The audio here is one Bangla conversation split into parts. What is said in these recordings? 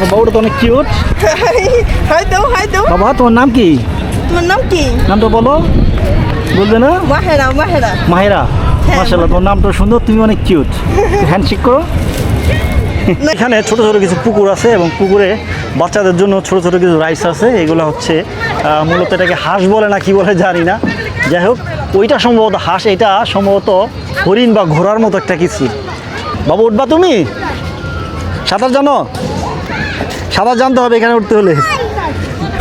বাবুটা তো অনেক কিউট হাই দাও বাবা তোমার নাম কি? তোমার নাম কি? নামটা বলো। বলবে না? মাহেরা মাহেরা। মাহিরা। হ্যাঁ, মাশাল্লাহ তোমার নামটা সুন্দর তুমি অনেক কিউট হ্যান্ডশেক করো। এখানে ছোট ছোট কিছু পুকুর আছে এবং পুকুরে বাচ্চাদের জন্য ছোট ছোট কিছু রাইস আছে। এগুলো হচ্ছে মূলত এটাকে হাঁস বলে না কি বলে জানি না। যাই হোক ওইটা সম্ভবত হাঁস এটা সম্ভবত হরিণ বা ঘোড়ার মতো একটা কিছু। বাবু উঠবা তুমি? সাঁতার জানো? সাঁতার জানতে হবে এখানে উঠতে হলে।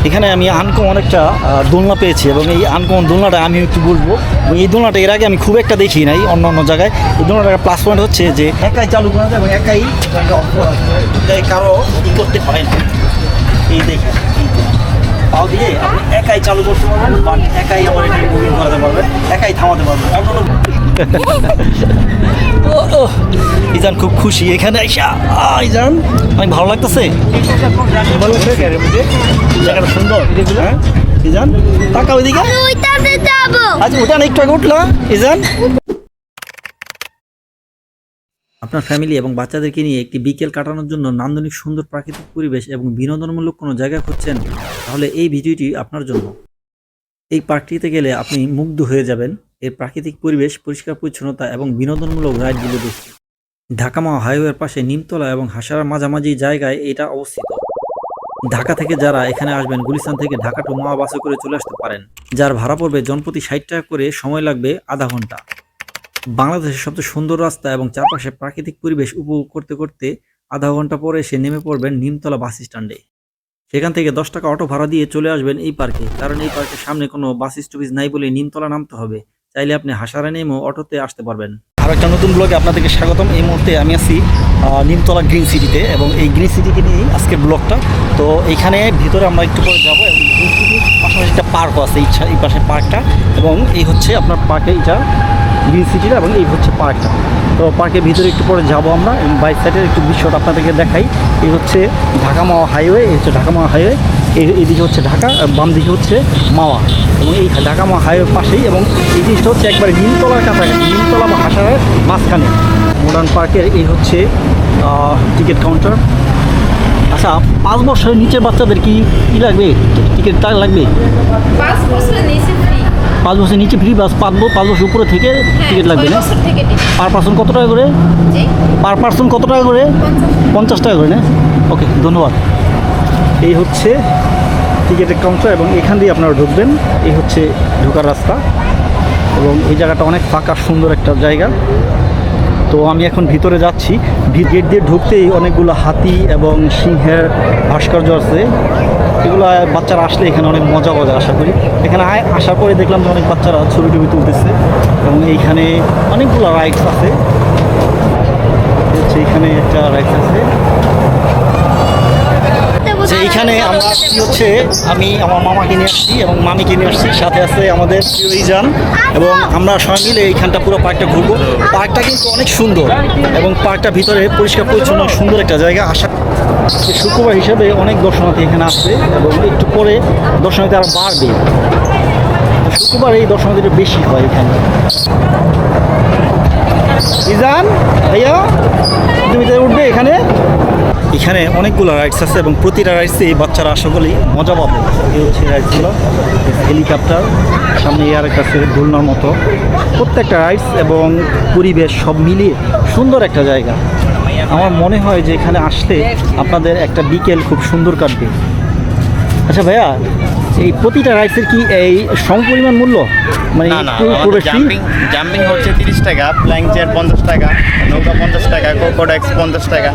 এখানে আমি আনকমন একটা আহ, দোলনা পেয়েছি এবং এই আনকমন দোলনাটা আমি একটু বলব। এই দোলনাটা এর আগে আমি খুব একটা দেখি নাই অন্য অন্য জায়গায়। এই দোলনাটার প্লাস পয়েন্ট হচ্ছে যে একাই চালু করা যায় এবং একাই করা করতে না। এই দেখে দিয়ে একাই চালু করতে পারবেন বা একাই আমার এটাকে মুভিং করাতে পারবেন একাই থামাতে পারবেন। অন্য ইজান খুব খুশি এখানে আইসা। ইজান অনেক ভালো লাগতেছে। ভালো লাগছে জায়গাটা সুন্দর হ্যাঁ? ইজান টাকা ওইদিকে। আচ্ছা ওটা না একটু আগে উঠলা ইজান। আপনার ফ্যামিলি এবং বাচ্চাদেরকে নিয়ে একটি বিকেল কাটানোর জন্য নান্দনিক সুন্দর প্রাকৃতিক পরিবেশ এবং বিনোদনমূলক কোনো জায়গা খুঁজছেন তাহলে এই ভিডিওটি আপনার জন্য। এই পার্কটিতে গেলে আপনি মুগ্ধ হয়ে যাবেন। এর প্রাকৃতিক পরিবেশ, পরিষ্কার পরিচ্ছন্নতা এবং বিনোদনমূলক রাইডগুলো দেখে ঢাকামা হাইওয়ের পাশে নিমতলা এবং হাসারার মাঝামাঝি জায়গায় এটা অবস্থিত। ঢাকা থেকে যারা এখানে আসবেন, গুলিস্তান থেকে ঢাকা টু মহা বাসে করে চলে আসতে পারেন, যার ভাড়া পড়বে জনপ্রতি ষাট টাকা করে সময় লাগবে আধা ঘণ্টা। বাংলাদেশের সবচেয়ে সুন্দর রাস্তা এবং চারপাশে প্রাকৃতিক পরিবেশ উপভোগ করতে করতে আধা ঘণ্টা পরে এসে নেমে পড়বেন নিমতলা বাস স্ট্যান্ডে। সেখান থেকে দশ টাকা অটো ভাড়া দিয়ে চলে আসবেন এই পার্কে, কারণ এই পার্কের সামনে কোনো বাস স্টপেজ নাই বলে নিমতলা নামতে হবে। চাইলে আপনি হাসারা নেমেও অটোতে আসতে পারবেন। আর একটা নতুন ব্লগে আপনাদেরকে স্বাগতম। এই মুহূর্তে আমি আছি নিমতলা গ্রিন সিটিতে এবং এই গ্রিন সিটিকে নিয়েই আজকের ব্লগটা। তো এইখানে ভিতরে আমরা একটু পরে যাব এবং গ্রিন সিটির পাশাপাশি একটা পার্কও আছে, এই ছা- এই পাশে পার্কটা এবং এই হচ্ছে আপনার পার্কে এটা গ্রিন সিটিটা এবং এই হচ্ছে পার্কটা তো পার্কের ভিতরে একটু পরে যাব আমরা এবং বাইক সাইডের একটু দৃশ্যটা আপনাদেরকে দেখাই। এই হচ্ছে ঢাকা মাওয়া হাইওয়ে এই হচ্ছে ঢাকা মাওয়া হাইওয়ে এদিকে হচ্ছে ঢাকা বাম দিকে হচ্ছে মাওয়া। এবং এই ঢাকা মাওয়া হাইওয়ের পাশেই এবং এই জিনিসটা হচ্ছে একবারে নিমতলার কাছাকাছি নিমতলা বা হাসারের মাঝখানে। মডার্ন পার্কের এই হচ্ছে টিকিট কাউন্টার আচ্ছা পাঁচ বছরের নিচের বাচ্চাদের কি কি লাগবে? টিকিট টাকা লাগবে? পাঁচ বছর নিচে পাঁচ বছর নিচে ফ্রি বাস পাঁচ পাঁচ বছর উপরে থেকে টিকিট লাগবে না? পার পার্সন কত টাকা করে? পার পার্সন কত টাকা করে? পঞ্চাশ। টাকা করে না? ওকে ধন্যবাদ। এই হচ্ছে টিকিটের কাউন্টার এবং এখান দিয়ে আপনারা ঢুকবেন। এই হচ্ছে ঢোকার রাস্তা এবং এই জায়গাটা অনেক ফাঁকা, সুন্দর একটা জায়গা। তো আমি এখন ভিতরে যাচ্ছি। গেট দিয়ে ঢুকতেই অনেকগুলো হাতি এবং সিংহের ভাস্কর্য আছে। এগুলো বাচ্চারা আসলে এখানে অনেক মজা মজা আশা করি। এখানে আসার পরে দেখলাম যে অনেক বাচ্চারা ছবি টবি তুলতেছে এবং এইখানে অনেকগুলো রাইডস আছে। হচ্ছে এখানে একটা রাইডস আছে। যে এইখানে আমরা আসছি হচ্ছে আমি আমার মামাকে নিয়ে আসছি এবং মামিকে নিয়ে আসছি। সাথে আছে আমাদের প্রিয় ইজান এবং আমরা সবাই মিলে এইখানটা পুরো পার্কটা ঘুরবো। পার্কটা কিন্তু অনেক সুন্দর এবং পার্কটা ভিতরে পরিষ্কার, পরিচ্ছন্ন, সুন্দর একটা জায়গা। আসা শুক্রবার হিসাবে অনেক দর্শনার্থী এখানে আসছে এবং একটু পরে দর্শনার্থী আরও বাড়বে। শুক্রবার এই দর্শনার্থীটা বেশি হয় এখানে। ইজান, ভাইয়া, তুমি উঠবে এখানে? এখানে অনেকগুলো রাইডস আছে এবং প্রতিটা রাইডসে এই বাচ্চারা আশা করি মজা পাবে। এই হচ্ছে রাইডসগুলো হেলিকপ্টার সামনে এয়ার আছে দোলনার মতো। প্রত্যেকটা রাইডস এবং পরিবেশ সব মিলিয়ে সুন্দর একটা জায়গা। আমার মনে হয় যে এখানে আসলে আপনাদের একটা বিকেল খুব সুন্দর কাটবে। আচ্ছা ভাইয়া, এই প্রতিটা রাইডসের কি এই সম পরিমাণ মূল্য? মানে? জাম্পিং জাম্পিং হচ্ছে তিরিশ টাকা ফ্লাইং চেয়ার পঞ্চাশ টাকা নৌকা পঞ্চাশ টাকা কোকোডেক্স পঞ্চাশ টাকা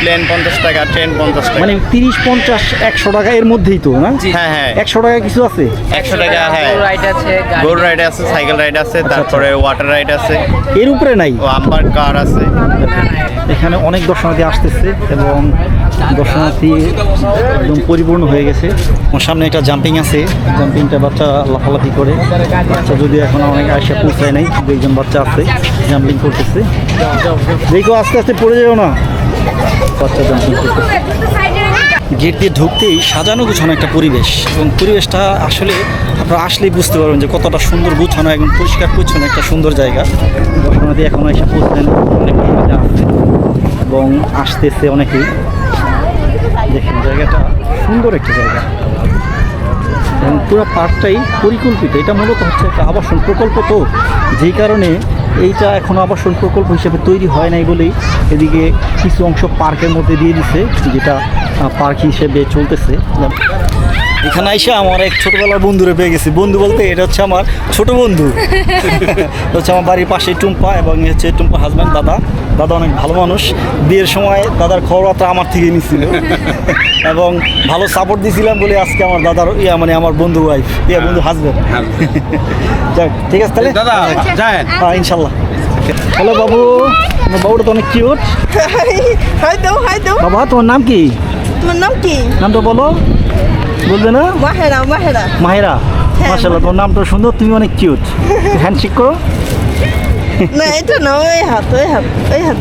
প্লেন পঞ্চাশ টাকা ট্রেন পঞ্চাশ টাকা। মানে তিরিশ পঞ্চাশ একশো টাকা এর মধ্যেই তো না? হ্যাঁ হ্যাঁ। একশো টাকা কিছু আছে? একশো টাকা হ্যাঁ। রাইড আছে গোল রাইড আছে সাইকেল রাইড আছে আচ্ছা। তারপরে ওয়াটার রাইড আছে। এর উপরে নাই? ও আম্বার কার আছে। এখানে অনেক দর্শনার্থী আসতেছে এবং দর্শনার্থী একদম পরিপূর্ণ হয়ে গেছে। আমার সামনে একটা জাম্পিং আছে। জাম্পিংটা বাচ্চা লাফালাফি করে। বাচ্চা যদি এখন অনেক আয়সা পৌঁছায় নাই দু একজন বাচ্চা আছে জাম্পিং করতেছে। দেখো আস্তে আস্তে পড়ে যাও না। বাচ্চা জাম্পিং করতেছে। গেট দিয়ে ঢুকতেই সাজানো গুছানো একটা পরিবেশ। এবং পরিবেশটা আসলে আপনারা আসলেই বুঝতে পারবেন যে কতটা সুন্দর গুছানো এবং পরিষ্কার পরিচ্ছন্ন একটা সুন্দর জায়গা। দর্শনার্থী এখনও এসে পৌঁছলেন এবং আসতেছে অনেকেই। দেখেন, জায়গাটা সুন্দর একটা জায়গা। এবং পুরো পার্কটাই পরিকল্পিত। এটা মূলত হচ্ছে একটা আবাসন প্রকল্প তো। যেই কারণে এইটা এখন আবাসন প্রকল্প হিসেবে তৈরি হয় নাই বলেই এদিকে কিছু অংশ পার্কের মধ্যে দিয়ে দিছে, যেটা পার্ক হিসেবে চলতেছে। এখানে আইসা আমার এক ছোটবেলার বন্ধুরে পেয়ে গেছি। বন্ধু বলতে এটা হচ্ছে আমার ছোট বন্ধু। হচ্ছে আমার বাড়ির পাশে টুম্পা এবং হচ্ছে টুম্পা হাজব্যান্ড দাদা। দাদা অনেক ভালো মানুষ। বিয়ের সময় দাদার খবরটা আমার থেকে নিছিল। এবং ভালো সাপোর্ট দিয়েছিলাম বলে আজকে আমার দাদার ইয়া মানে আমার বন্ধু ওয়াইফ ইয়া বন্ধু হাজব্যান্ড যাক ঠিক আছে তাহলে? দাদা যায় হ্যাঁ ইনশাল্লাহ। হ্যালো বাবু আমার বাবুটা তো অনেক কিউট হাই দাও হাই দাও। বাবা তোমার নাম কি? তোমার নাম কি? নামটা বলো। বলবে না? মাহেরা মাহেরা। মাহিরা? হ্যাঁ, মাশাল্লাহ তোমার নামটা সুন্দর তুমি অনেক কিউট হ্যান্ডশেক করো। না এটা না ওই হাত ওই হাত ওই হাত।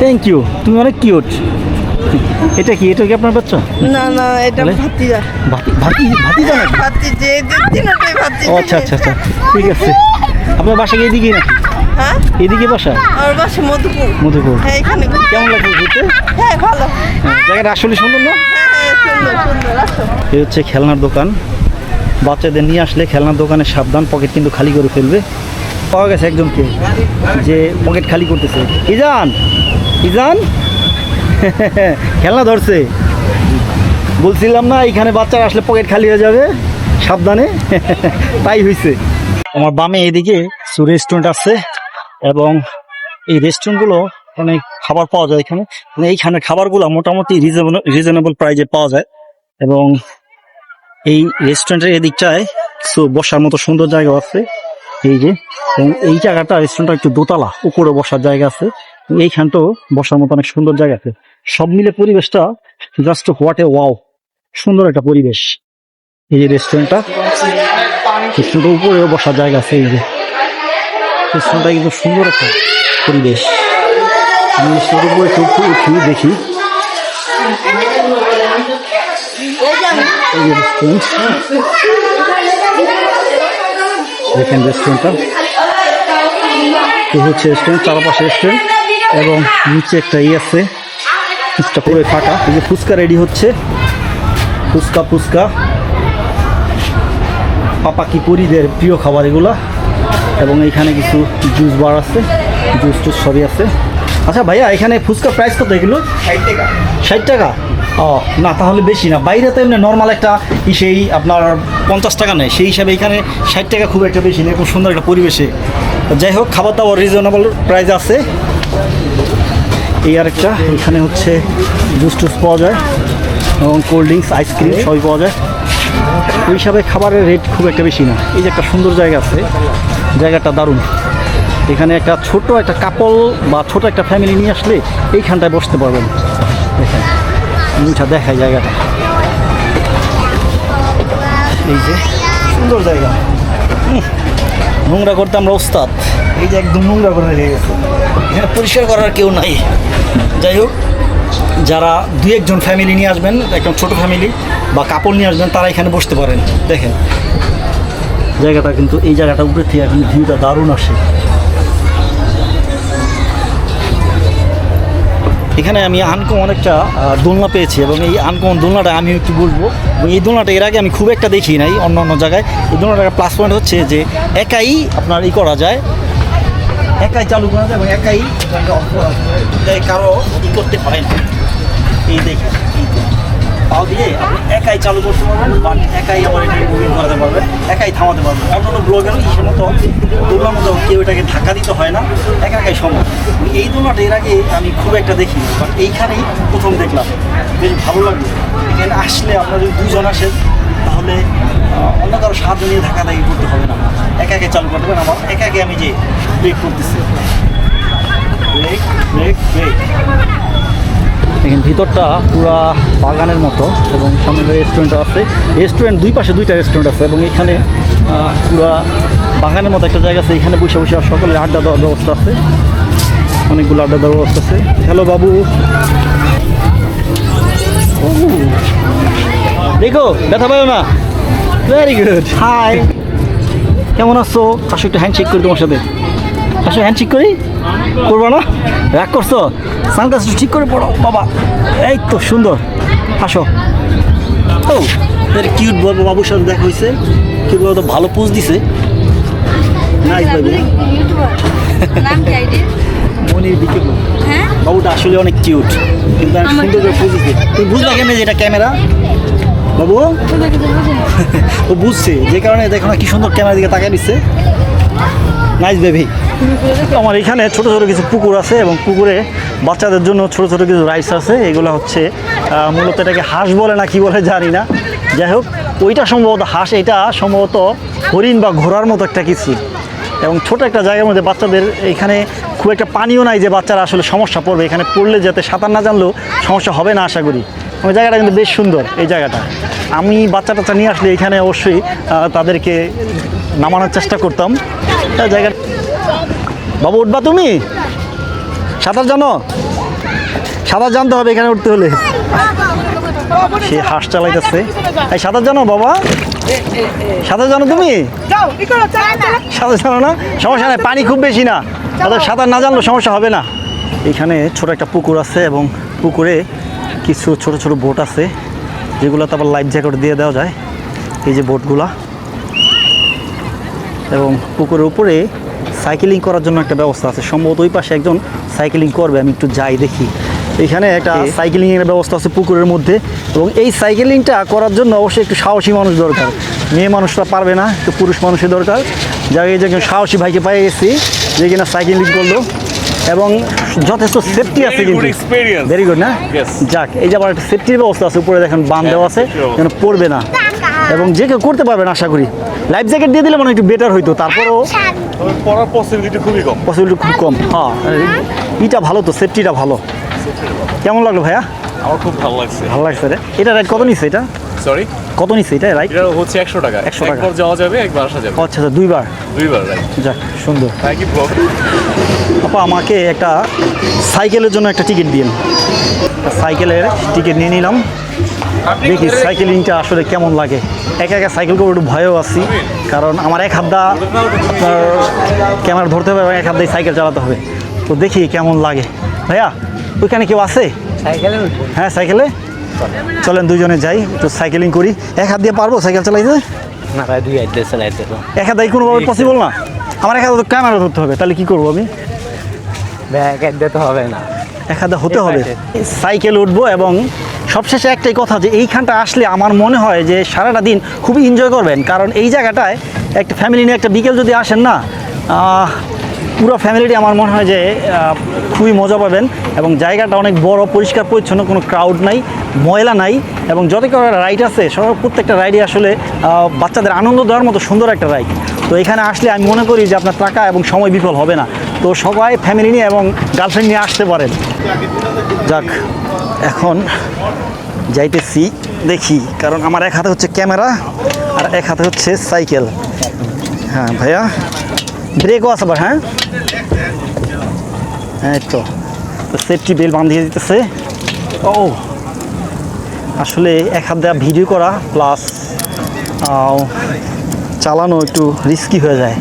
থ্যাংক ইউ তুমি অনেক কিউট এটা কি এটা কি আপনার বাচ্চা? না না এটা? ভাতিজা। ভাতি ভাতি ভাতি জানা ভাতি যে তিনটাই ভাতি আচ্ছা আচ্ছা আচ্ছা ঠিক আছে। আপনার বাসা কি এদিকে নাকি? হ্যাঁ? এদিকে বাসা? আর বাসা মধুপুর। মধুপুর। হ্যাঁ এখানে। কেমন লাগছে ঘুরতে? হ্যাঁ ভালো। জায়গাটা আসলে সুন্দর না? এই হচ্ছে খেলনার দোকান। বাচ্চাদের নিয়ে আসলে খেলনার দোকানে সাবধান পকেট কিন্তু খালি করে ফেলবে। পাওয়া গেছে একজনকে, যে পকেট খালি করতেছে। ইজান ইজান? খেলনা ধরছে। বলছিলাম না, এখানে বাচ্চারা আসলে পকেট খালি হয়ে যাবে, সাবধানে। তাই হয়েছে আমার বামে এদিকে রেস্টুরেন্ট আছে, এবং এই রেস্টুরেন্টগুলো অনেক খাবার পাওয়া যায় এখানে। মানে এইখানে খাবারগুলো মোটামুটি রিজনেবল রিজনেবল প্রাইজে পাওয়া যায়। এবং এই রেস্টুরেন্টের এদিকটায় কিছু বসার মতো সুন্দর জায়গা আছে। এই যে, এবং এই জায়গাটা রেস্টুরেন্টটা একটু দোতলা, উপরে বসার জায়গা আছে। এইখানটাও বসার মতো অনেক সুন্দর জায়গা আছে। সব মিলে পরিবেশটা জাস্ট হোয়াট এ ওয়াও সুন্দর একটা পরিবেশ। এই যে রেস্টুরেন্টটা রেস্টুরেন্টের উপরেও বসার জায়গা আছে। এই যে রেস্টুরেন্টটা কিন্তু সুন্দর একটা পরিবেশ। আমি উপরে উঠি দেখি। এই যে রেস্টুরেন্ট দেখেন রেস্টুরেন্টটা হচ্ছে রেস্টুরেন্ট চারপাশে রেস্টুরেন্ট এবং নিচে একটা ই আছে, ফুচকা পুরো ফাঁকা। এই যে ফুচকা রেডি হচ্ছে। ফুচকা ফুচকা। পাপাকি পুরীদের প্রিয় খাবার এগুলা। এবং এখানে কিছু জুস বার আছে। জুস টুস সবই আছে। আচ্ছা ভাইয়া এখানে ফুচকা প্রাইস কত এগুলো? ষাট টাকা। ষাট টাকা? ও না তাহলে বেশি না। বাইরে তো এমনি নর্মাল একটা সেই আপনার পঞ্চাশ টাকা নেয় সেই হিসাবে এখানে ষাট টাকা খুব একটা বেশি নেই খুব সুন্দর একটা পরিবেশে। যাই হোক খাবার দাবার রিজনেবল প্রাইস আছে। এই আরেকটা এখানে হচ্ছে জুস টুস পাওয়া যায় এবং কোল্ড ড্রিঙ্কস আইসক্রিম সবই পাওয়া যায়। ওই হিসাবে খাবারের রেট খুব একটা বেশি না। এই যে একটা সুন্দর জায়গা আছে। জায়গাটা দারুণ। এখানে একটা ছোট একটা কাপল বা ছোট একটা ফ্যামিলি নিয়ে আসলে এইখানটায় বসতে পারবেন। দেখেন মুছা দেখায় জায়গাটা। এই যে সুন্দর জায়গা। নোংরা করতে আমরা ওস্তাদ। এই যে একদম নোংরা করে রেখে গেছে। এখানে পরিষ্কার করার কেউ নাই। যাই হোক যারা দু একজন ফ্যামিলি নিয়ে আসবেন একদম ছোট ফ্যামিলি বা কাপড় নিয়ে আসবেন তারা এখানে বসতে পারেন। দেখেন জায়গাটা কিন্তু এই জায়গাটা উপরে থেকে এখন ভিউটা দারুণ আসে। এখানে আমি আনকমন একটা দোলনা পেয়েছি এবং এই আনকমন দোলনাটা আমি একটু বলব। এই দোলনাটা এর আগে আমি খুব একটা দেখি নাই অন্য অন্য জায়গায়। এই দোলনাটার প্লাস পয়েন্ট হচ্ছে যে একাই আপনার ই করা যায়। একাই চালু করা যায় এবং একাই করা ই করতে হয় না। এই যে। পাও দিয়ে একাই চালু করতে পারবেন বা একাই আবার এটা মুভিং করাতে পারবেন, একাই থামাতে পারবেন। অন্যান্য ব্লগের ইসের মতো দোলনার মতো কেউ এটাকে ধাক্কা দিতে হয় না, একা একাই সম্ভব। এই দোলনাটা এর আগে আমি খুব একটা দেখি বাট এইখানেই প্রথম দেখলাম। বেশ ভালো লাগল। এখানে আসলে আপনারা যদি দুজন আসেন তাহলে অন্য কারও সাহায্য নিয়ে ধাক্কা ধাক্কি করতে হবে না। একা একা চালু করতে পারেন, আমার একা একে আমি যে ব্রেক করতেছি। ব্রেক ব্রেক ব্রেক দেখেন ভিতরটা পুরা বাগানের মতো এবং সামনে রেস্টুরেন্ট আছে রেস্টুরেন্ট দুই পাশে দুইটা রেস্টুরেন্ট আছে এবং এখানে পুরা বাগানের মতো একটা জায়গা আছে। এখানে বসে বসে সকলে আড্ডা দেওয়ার ব্যবস্থা আছে। অনেকগুলো আড্ডা দেওয়ার ব্যবস্থা আছে। হ্যালো বাবু। দেখো ব্যথা পাও না। ভেরি গুড হাই কেমন আছো? আসো একটু হ্যান্ডশেক করি তোমার সাথে। আসো হ্যান্ডশেক করি। করব না? রাগ করছ? সানগ্লাস ঠিক করে পড়ো বাবা। এই তো সুন্দর। আসো। ও এর কিউট বলব বাবুর সাথে দেখা হয়েছে। কিউট বাবু তো ভালো পোজ দিছে। নাইস বাবু ইউটিউবার নাম কি আইডি মনির বিকেল হ্যাঁ? বাবুটা আসলে অনেক কিউট কিন্তু আমি সুন্দর করে পোজ দিছে। তুই বুঝলা কেন যে এটা ক্যামেরা বাবু? ও বুঝছে যে কারণে দেখো না কি সুন্দর ক্যামেরা দিকে তাকিয়ে দিচ্ছে নাইস বেবি আমার এখানে ছোট ছোট কিছু পুকুর আছে এবং পুকুরে বাচ্চাদের জন্য ছোট ছোট কিছু রাইস আছে। এগুলো হচ্ছে মূলত এটাকে হাঁস বলে না কি বলে জানি না। যাই হোক, ওইটা সম্ভবত হাঁস, এটা সম্ভবত হরিণ বা ঘোড়ার মতো একটা কিছু। এবং ছোট একটা জায়গার মধ্যে বাচ্চাদের এখানে খুব একটা পানিও নাই যে বাচ্চারা আসলে সমস্যা পড়বে। এখানে পড়লে যাতে সাঁতার না জানলেও সমস্যা হবে না আশা করি। ওই জায়গাটা কিন্তু বেশ সুন্দর, এই জায়গাটা। আমি বাচ্চা টাচ্চা নিয়ে আসলে এখানে অবশ্যই তাদেরকে নামানোর চেষ্টা করতাম। জায়গা বাবু, উঠবা তুমি? সাঁতার জানো? সাঁতার জানতে হবে এখানে উঠতে হলে। সে হাঁস চালাইতেছে। সাঁতার জানো বাবা? সাঁতার জানো তুমি? সাঁতার জানো না? সমস্যা নাই, পানি খুব বেশি না। তাদের সাঁতার না জানলেও সমস্যা হবে না। এখানে ছোট একটা পুকুর আছে এবং পুকুরে কিছু ছোট ছোট বোট আছে যেগুলো তারপর লাইফ জ্যাকেট দিয়ে দেওয়া যায়। এই যে বোটগুলা। এবং পুকুরের উপরে সাইকেলিং করার জন্য একটা ব্যবস্থা আছে। সম্ভবত ওই পাশে একজন সাইকেলিং করবে আমি একটু যাই দেখি। এখানে একটা সাইকেলিং এর ব্যবস্থা আছে পুকুরের মধ্যে এবং এই সাইকেলিংটা করার জন্য অবশ্যই একটু সাহসী মানুষ দরকার। মেয়ে মানুষরা পারবে না একটু পুরুষ মানুষের দরকার। যাই এই যে একজন সাহসী ভাইকে পেয়ে গেছি যে কিনা সাইকেলিং করল। এবং যথেষ্ট সেফটি আছে কিন্তু। ভেরি গুড না? যাক এই যে আবার একটা সেফটির ব্যবস্থা আছে উপরে দেখেন বাম দেওয়া আছে যেন পড়বে না। এবং যে কেউ করতে পারবেন আশা করি। লাইফ জ্যাকেট দিয়ে দিলে মনে হয় একটু বেটার হইতো তারপরও পড়ার পসিবিলিটি খুবই কম। পসিবিলিটি খুব কম। হ্যাঁ ইটা ভালো তো সেফটিটা ভালো। কেমন লাগল ভাইয়া? আমার খুব ভালো লাগছে। ভালো লাগছে রে। এটা রাইড কত নিচ্ছে এটা? সরি কত নিচ্ছে এটা রাইড এটা হচ্ছে একশো টাকা। 100 টাকা। একবার যাওয়া যাবে একবার আসা যাবে। আচ্ছা আচ্ছা দুইবার? দুইবার রাইট যাক সুন্দর। থ্যাংক ইউ আপা আমাকে একটা সাইকেলের জন্য একটা টিকিট দিন সাইকেলের টিকিট নিয়ে নিলাম। দেখি সাইকেলিংটা আসলে কেমন লাগে? একা একা সাইকেল করে একটু ভয়ও আছি কারণ আমার এক হাতটা ক্যামেরা ধরতে হবে এবং এক হাত দিয়ে সাইকেল চালাতে হবে। তো দেখি কেমন লাগে। ভাইয়া ওইখানে কেউ আছে? হ্যাঁ সাইকেলে? চলেন দুজনে যাই একটু সাইকেলিং করি। এক হাত দিয়ে পারব সাইকেল চালাইতে? না ভাই দুই হাজার চালাইতে এক হাত দিয়ে কোনোভাবে পসিবল না? আমার এক হাতে তো ক্যামেরা ধরতে হবে তাহলে কি করব আমি? তো হবে না। এক হাতে হতে হবে। সাইকেল উঠবো এবং সবশেষে একটাই কথা যে এইখানটা আসলে আমার মনে হয় যে সারাটা দিন খুবই এনজয় করবেন। কারণ এই জায়গাটায় একটা ফ্যামিলি নিয়ে একটা বিকেল যদি আসেন না পুরো ফ্যামিলিটি আমার মনে হয় যে খুবই মজা পাবেন এবং জায়গাটা অনেক বড়, পরিষ্কার, পরিচ্ছন্ন, কোনো ক্রাউড নাই, ময়লা নাই এবং যত রাইড আছে, সব প্রত্যেকটা রাইডে আসলে বাচ্চাদের আনন্দ দেওয়ার মতো সুন্দর একটা রাইড তো এখানে আসলে আমি মনে করি যে আপনার টাকা এবং সময় বিফল হবে না। তো সবাই ফ্যামিলি নিয়ে এবং গার্লফ্রেন্ড নিয়ে আসতে পারেন। যাক, এখন যাইতেছি, দেখি, কারণ আমার এক হাতে হচ্ছে ক্যামেরা আর এক হাতে হচ্ছে সাইকেল। হ্যাঁ ভাইয়া ব্রেকও আছে আবার হ্যাঁ? হ্যাঁ তো সেফটি বেল বাঁধিয়ে দিতেছে। ও, আসলে এক হাত দেওয়া ভিডিও করা প্লাস চালানো একটু রিস্কি হয়ে যায়।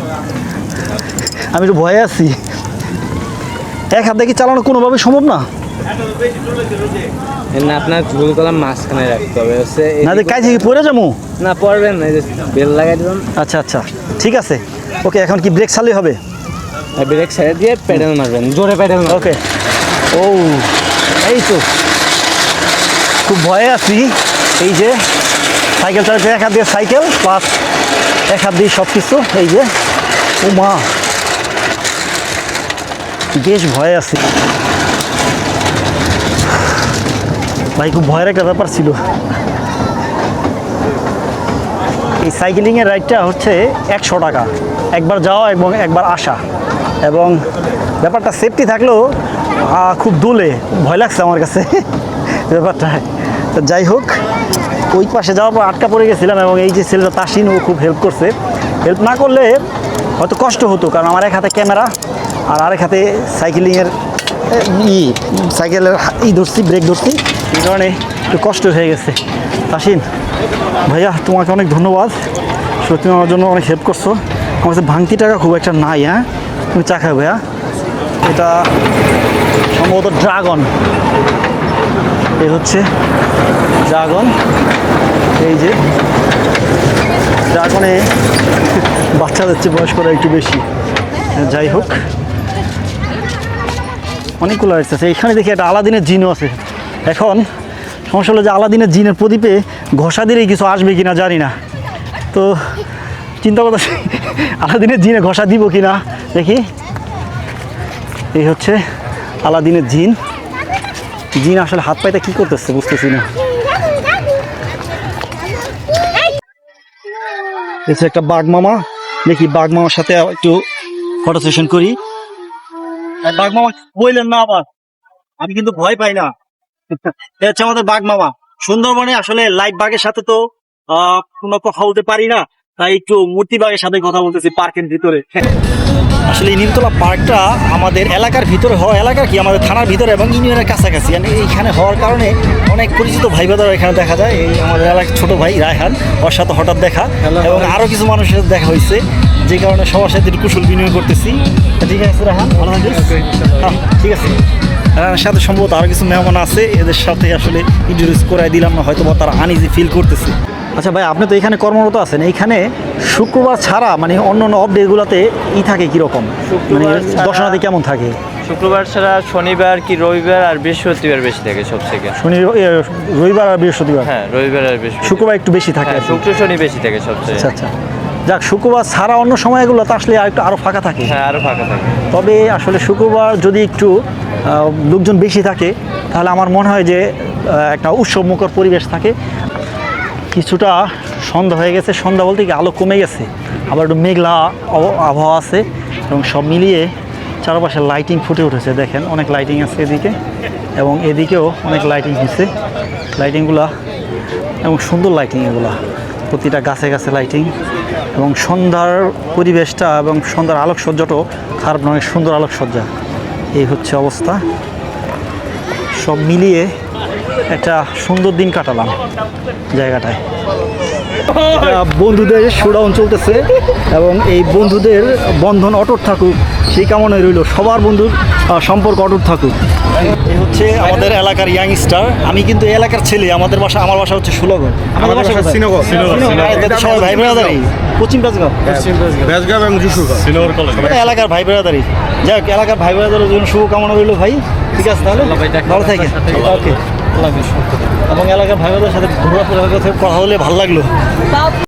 আমি একটু ভয়ে আছি। এক হাত কি চালানো কোনোভাবে সম্ভব না? না আপনার ভুল মাঝখানে রাখতে হবে হচ্ছে না কাজ থেকে পড়ে যাব? না পড়বেন বেল লাগাই দিলাম। আচ্ছা আচ্ছা ঠিক আছে। ওকে এখন কি ব্রেক ছাড়লেই হবে? আর ব্রেক ছেড়ে দিয়ে প্যাডেল মারবেন জোরে প্যাডেল ওকে। ও এই তো। খুব ভয়ে আছি। এই যে সাইকেল চালাতে এক হাত দিয়ে সাইকেল প্লাস এক হাত দিয়ে সব কিছু এই যে। ও মা। বেশ ভয় আছি। ভাই, খুব ভয়ের একটা ব্যাপার ছিল। এই সাইকেলিংয়ের রাইডটা হচ্ছে একশো টাকা। একবার যাওয়া এবং একবার আসা। এবং ব্যাপারটা সেফটি থাকলেও খুব দোলে। ভয় লাগছে আমার কাছে। ব্যাপারটা। তো যাই হোক, ওই পাশে যাওয়ার পর আটকা পড়ে গেছিলাম এবং এই যে ছেলেটা তাসিন, ও খুব হেল্প করছে। হেল্প না করলে হয়তো কষ্ট হতো, কারণ আমার এক হাতে ক্যামেরা আর আরেক হাতে সাইকেলিংয়ের ই, সাইকেলের ই ধরছি ব্রেক ধরছি। এই কারণে একটু কষ্ট হয়ে গেছে। তাসিন, ভাইয়া, তোমাকে অনেক ধন্যবাদ। সত্যি আমার জন্য অনেক হেল্প করছ। আমার কাছে ভাঙতি টাকা খুব একটা নাই হ্যাঁ? তুমি চা খাবে ভাইয়া। এটা সম্ভবত ড্রাগন। এই হচ্ছে ড্রাগন। এই যে ড্রাগনে বাচ্চাদের চেয়ে বয়স্করা একটু বেশি। যাই হোক। অনেকগুলো রাইডস আছে। এখানে দেখি একটা আলাদিনের জিনও আছে। এখন সমস্যা হলো যে আলাদিনের জিনের প্রদীপে ঘষা দিলেই কিছু আসবে কিনা জানি না। তো চিন্তা করতেছি আলাদিনের জিনে ঘষা দিব কিনা। দেখি। এই হচ্ছে আলাদিনের জিন। জিন আসলে হাত পাইতে কি করতেছে বুঝতেছি না। যে একটা বাঘ মামা। দেখি বাঘ মামার সাথে একটু ফটো সেশন করি। বাঘ মামা বললেন না আবার আমি কিন্তু ভয় পাই না। হচ্ছে আমাদের বাঘ মামা। সুন্দরবনে আসলে লাইভ বাঘের সাথে তো কোনো কথা বলতে পারি না। তাই একটু মূর্তি বাঘের সাথে কথা বলতেছি পার্কের ভিতরে। আসলে এই নিমতলা পার্কটা আমাদের এলাকার ভিতরে হওয়া এলাকার কি? আমাদের থানার ভিতরে এবং ইউনিয়নের কাছাকাছি। মানে এইখানে হওয়ার কারণে অনেক পরিচিত ভাই বাদারা এখানে দেখা যায়। এই আমাদের এলাকার ছোট ভাই রায়হান ওর সাথে হঠাৎ দেখা। এবং আরও কিছু মানুষের সাথে দেখা হয়েছে। যে কারণে সবার সাথে কুশল বিনিময় করতেছি। ঠিক আছে রাহান হ্যাঁ ঠিক আছে। রাহানের সাথে সম্ভবত আরও কিছু মেহমান আছে এদের সাথে আসলে ইন্ট্রোডিউস করাই দিলাম না হয়তো বা তারা আনইজি ফিল করতেছে। আচ্ছা ভাই আপনি তো এখানে কর্মরত আছেন এইখানে শুক্রবার ছাড়া মানে অন্য অন্য অফ ডেগুলোতে ই থাকে কীরকম? মানে দর্শনার্থী কেমন থাকে? শুক্রবার ছাড়া শনিবার কি রবিবার আর বৃহস্পতিবার বেশি থাকে সব থেকে শনি রবিবার আর বৃহস্পতিবার? হ্যাঁ রবিবার আর বৃহস্পতিবার। শুক্রবার একটু বেশি থাকে হ্যাঁ। শুক্র শনি বেশি থাকে সবচেয়ে। আচ্ছা আচ্ছা। যাক শুক্রবার ছাড়া অন্য সময়গুলো তো আসলে আরেকটু আরও ফাঁকা থাকে। হ্যাঁ আরও ফাঁকা থাকে। তবে আসলে শুক্রবার যদি একটু লোকজন বেশি থাকে তাহলে আমার মনে হয় যে একটা উৎসবমুখর পরিবেশ থাকে। কিছুটা সন্ধ্যা হয়ে গেছে। সন্ধ্যা বলতে কি আলো কমে গেছে। আবার একটু মেঘলা আবহাওয়া আছে এবং সব মিলিয়ে চারপাশে লাইটিং ফুটে উঠেছে দেখেন। অনেক লাইটিং আছে এদিকে এবং এদিকেও অনেক লাইটিং হয়েছে। লাইটিংগুলা এবং সুন্দর লাইটিং এগুলা। প্রতিটা গাছে গাছে লাইটিং এবং সন্ধ্যার পরিবেশটা এবং সন্ধ্যার আলোকসজ্জাটাও খারাপ নয় সুন্দর আলোকসজ্জা। এই হচ্ছে অবস্থা। সব মিলিয়ে একটা সুন্দর দিন কাটালাম জায়গাটায়। বন্ধুদের শোডাউন চলতেছে এবং এই বন্ধুদের বন্ধন অটুট থাকুক সেই কামনায় রইল সবার বন্ধুর সম্পর্ক অটুট থাকুক। এই হচ্ছে আমাদের এলাকার ইয়াংস্টার আমি কিন্তু এই এলাকার ছেলে আমাদের বাসা আমার বাসা হচ্ছে সুলগর আমাদের বাসা? শ্রীনগর, সবাই ভাই ব্রাদারি এবং রাজগাঁও কলেজ এলাকার ভাই ব্রাদারি। যাই হোক এলাকার ভাই ব্রাদারের জন্য শুভকামনা রইল ভাই। ঠিক আছে তাহলে? ভালো থাকে ওকে। এবং এলাকার ভাই ব্রাদারের সাথে ঘোরাফেরা কথা হলে ভালো লাগল।